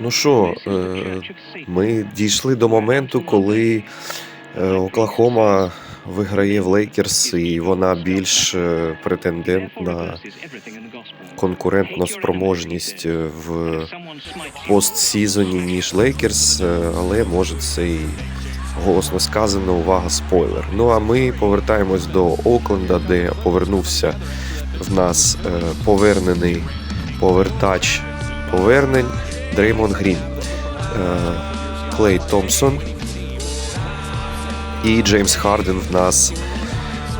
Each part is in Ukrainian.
Ну що, е, ми дійшли до моменту, коли е, Оклахома виграє в Лейкерс, і вона більш е, претендент на конкурентну спроможність в постсезоні, ніж Лейкерс, але може це і голосно сказано, увага, спойлер. Ну а ми повертаємось до Окленда, де повернувся в нас повернений повертач повернень Дреймон Грін, е, Клей Томпсон і Джеймс Харден в нас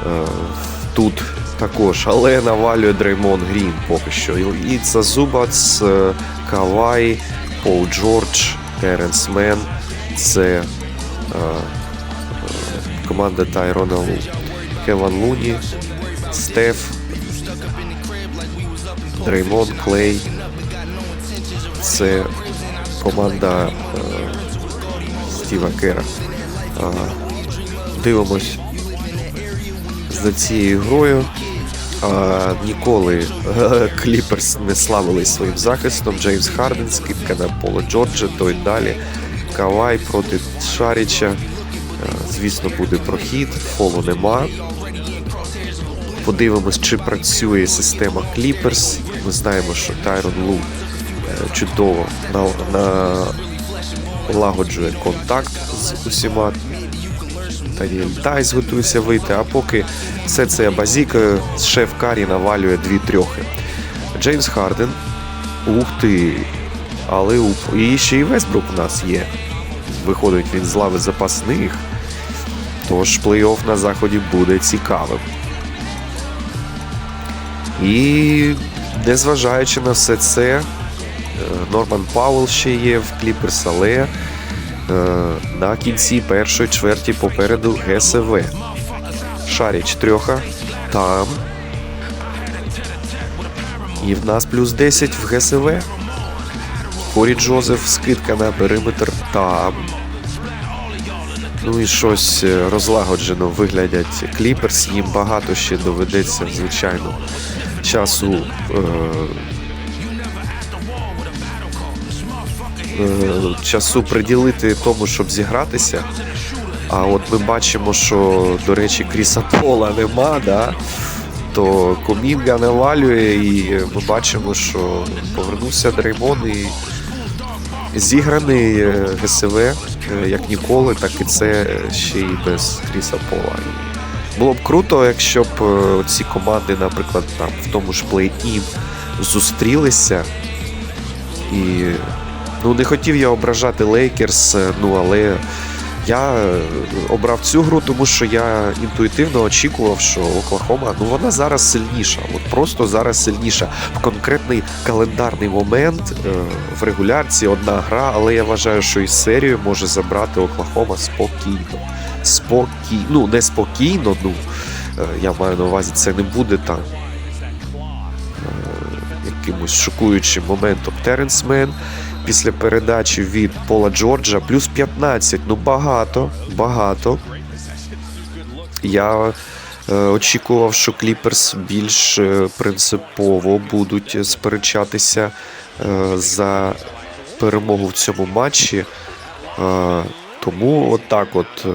е, тут також, але навалює Дреймон Грін поки що. І це Зубац, е, Кавай, Пол Джордж, Теренс Мен. Це команда Тайрона Лу. Кеван Луні, Стеф, Дреймон, Клей. Це команда е, Стіва Кера. Е, дивимось за цією грою. Е, ніколи е, Кліперс не славились своїм захистом. Джеймс Харден, скидка на Пола Джорджа, то й далі. Кавай проти Шаріча. Е, звісно, буде прохід, фолу нема. Подивимось, чи працює система Clippers. Ми знаємо, що Тайрон Лу чудово на, налагоджує контакт з усіма. Таріель Тайс готується вийти, а поки все це базікою, шеф Карі навалює дві трьохи. Джеймс Харден. Ух ти! Але уп. І ще й Вестбрук у нас є. Виходить він з лави запасних. Тож плей-офф на заході буде цікавим. І незважаючи на все це, е, Норман Пауэлл ще є в Кліперс, але е, на кінці першої чверті попереду ГСВ. Шаріч трьоха. Там. І в нас плюс 10 в ГСВ. Корі Джозеф, скидка на периметр. Там. Ну і щось е, розлагоджено виглядять Кліперс. Їм багато ще доведеться, звичайно, часу. Е- часу приділити тому, щоб зігратися. А от ми бачимо, що, до речі, Кріса Пола нема, да? то Комінга навалює, і ми бачимо, що повернувся Дреймон і зіграний е, ГСВ е, як ніколи, так і це ще й без Кріса Пола. Було б круто, якщо б е, ці команди, наприклад, там в тому ж плей-ін зустрілися. І ну, не хотів я ображати Лейкерс, ну але я е, обрав цю гру, тому що я інтуїтивно очікував, що Оклахома ну вона зараз сильніша. От просто зараз сильніша. В конкретний календарний момент е, в регулярці одна гра, але я вважаю, що і серію може забрати Оклахома спокійно. Спокійно, ну не спокійно, ну е, я маю на увазі, це не буде там якимось шокуючим моментом. Теренс Мен після передачі від Пола Джорджа плюс 15. Ну багато, багато. Я е, очікував, що Кліперс більш е, принципово будуть сперечатися е, за перемогу в цьому матчі. Тому отак от е,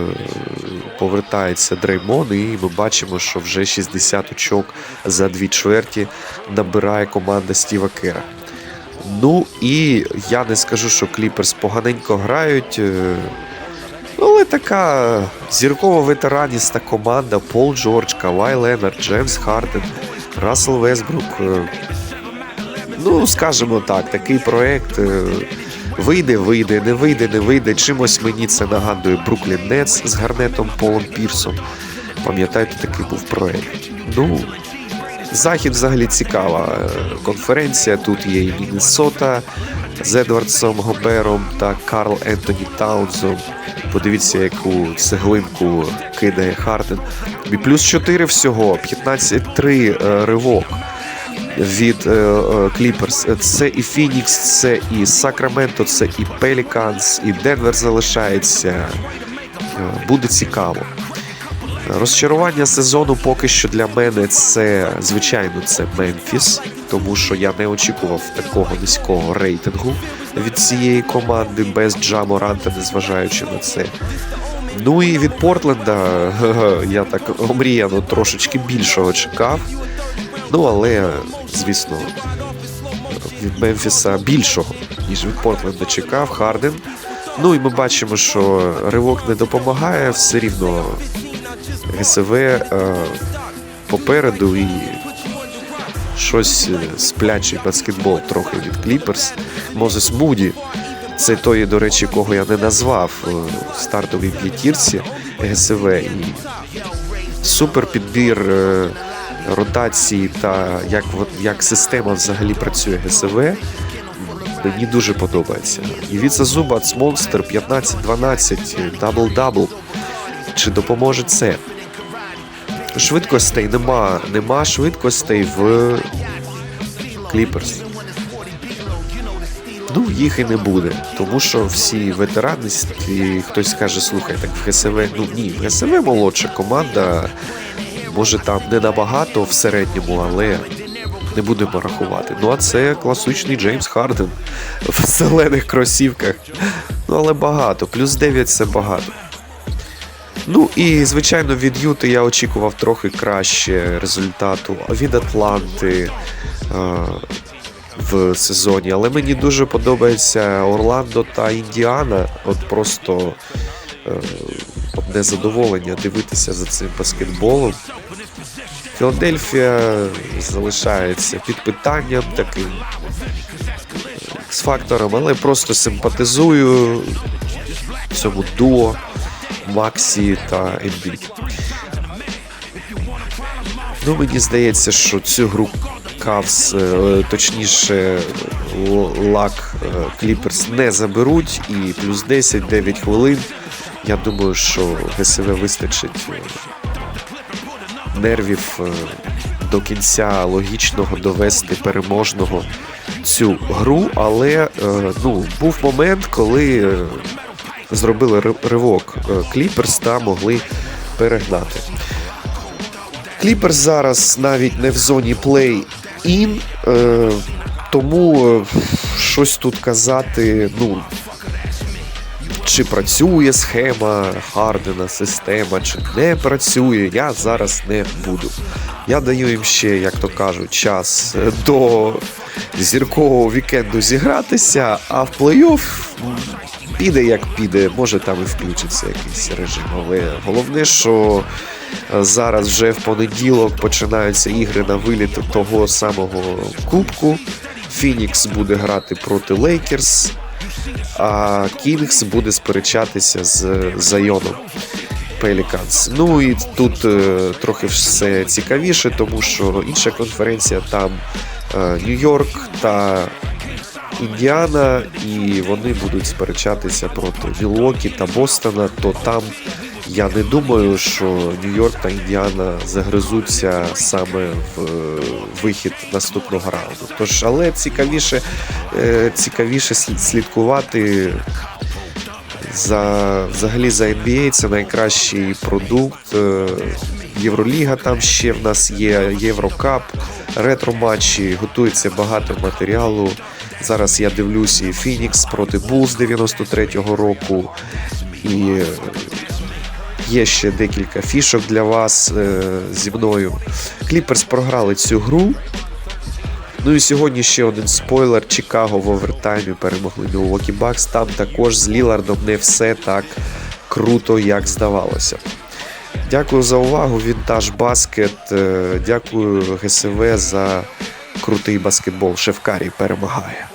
повертається Дреймон, і ми бачимо, що вже 60 очок за дві чверті набирає команда Стіва Кера. Ну і я не скажу, що Кліперс поганенько грають. е, Але така зіркова ветераніста команда Пол Джордж, Кавай Ленард, Джеймс Харден, Рассел Весбрук. е, Ну, скажімо так, такий проект е, вийде, вийде, не вийде, не вийде. Чимось мені це нагадує Бруклін Нетс з Гарнетом Полом Пірсом. Пам'ятаєте, такий був проект. Ну, Захід взагалі цікава е, конференція. Тут є і Міннесота з Едвардсом Гобером та Карл Ентоні Таунзом. Подивіться, яку цеглинку кидає Харден. І плюс 4 всього, 15-3 е, ривок від Кліперс. Це і Фінікс, це і Сакраменто, це і Пеліканс, і Денвер залишається. Е, Буде цікаво. Розчарування сезону поки що для мене це, звичайно, це Мемфіс, тому що я не очікував такого низького рейтингу від цієї команди без Джа Моранта, незважаючи на це. Ну і від Портленда я так омріяно трошечки більшого чекав. Ну, але, звісно, від Мемфіса більшого, ніж від Портленда чекав. Харден. Ну і ми бачимо, що ривок не допомагає, все рівно ГСВ е, попереду і щось е, сплячий баскетбол трохи від Кліперс. Мозес Муді. Це той, до речі, кого я не назвав е, в стартовій п'ятірці ГСВ. І супер підбір ротації та як, як система взагалі працює ГСВ. Мені дуже подобається. І Віца Зубац Монстр 15-12, дабл-дабл. Чи допоможе це? Швидкостей нема. Нема швидкостей в Кліперс. Ну, їх і не буде, тому що всі ветерани, і хтось скаже, слухай, так в ГСВ, ну ні, в ГСВ молодша команда, може там не набагато в середньому, але не будемо рахувати. Ну а це класичний Джеймс Харден в зелених кросівках. Ну, але багато, плюс 9 це багато. Ну і звичайно від Юти я очікував трохи краще результату від Атланти е, в сезоні. Але мені дуже подобається Орландо та Індіана. От просто е, одне дивитися за цим баскетболом. Філадельфія залишається під питанням таким з фактором, але просто симпатизую цьому дуо Максі та Ембіт. Ну, мені здається, що цю гру Кавс, е, точніше, Лак е, Кліперс не заберуть. І плюс 10, 9 хвилин. Я думаю, що ГСВ вистачить е, нервів до кінця логічного довести переможного цю гру. Але ну, був момент, коли зробили ри- ривок Кліперс та могли перегнати. Кліперс зараз навіть не в зоні плей-ін, е, тому е, щось тут казати, ну. Чи працює схема Хардена, система, чи не працює, я зараз не буду. Я даю їм ще, як то кажуть, час е, до зіркового вікенду зігратися, а в плей-офф піде як піде, може там і включиться якийсь режим. Але головне, що е, зараз вже в понеділок починаються ігри на виліт того самого кубку. Фінікс буде грати проти Лейкерс, а Кінгс буде сперечатися з Зайоном. Пеліканс. Ну і тут е, трохи все цікавіше, тому що інша конференція там е, Нью-Йорк та Індіана, і вони будуть сперечатися проти Мілуокі та Бостона, то там я не думаю, що Нью-Йорк та Індіана загризуться саме в е, вихід наступного раунду. Тож, але цікавіше, е, цікавіше слід- слідкувати за взагалі за NBA це найкращий продукт. Е, Євроліга там ще в нас є, Єврокап, ретро-матчі, готується багато матеріалу. Зараз я дивлюся і Фінікс проти Булз 93-го року. І є ще декілька фішок для вас е, зі мною. Кліперс програли цю гру. Ну і сьогодні ще один спойлер. Чикаго в овертаймі перемогли Milwaukee Bucks. Там також з Лілардом не все так круто, як здавалося. Дякую за увагу. Вінтаж Баскет. Е, Дякую ГСВ за крутий баскетбол. Шевкарій перемагає.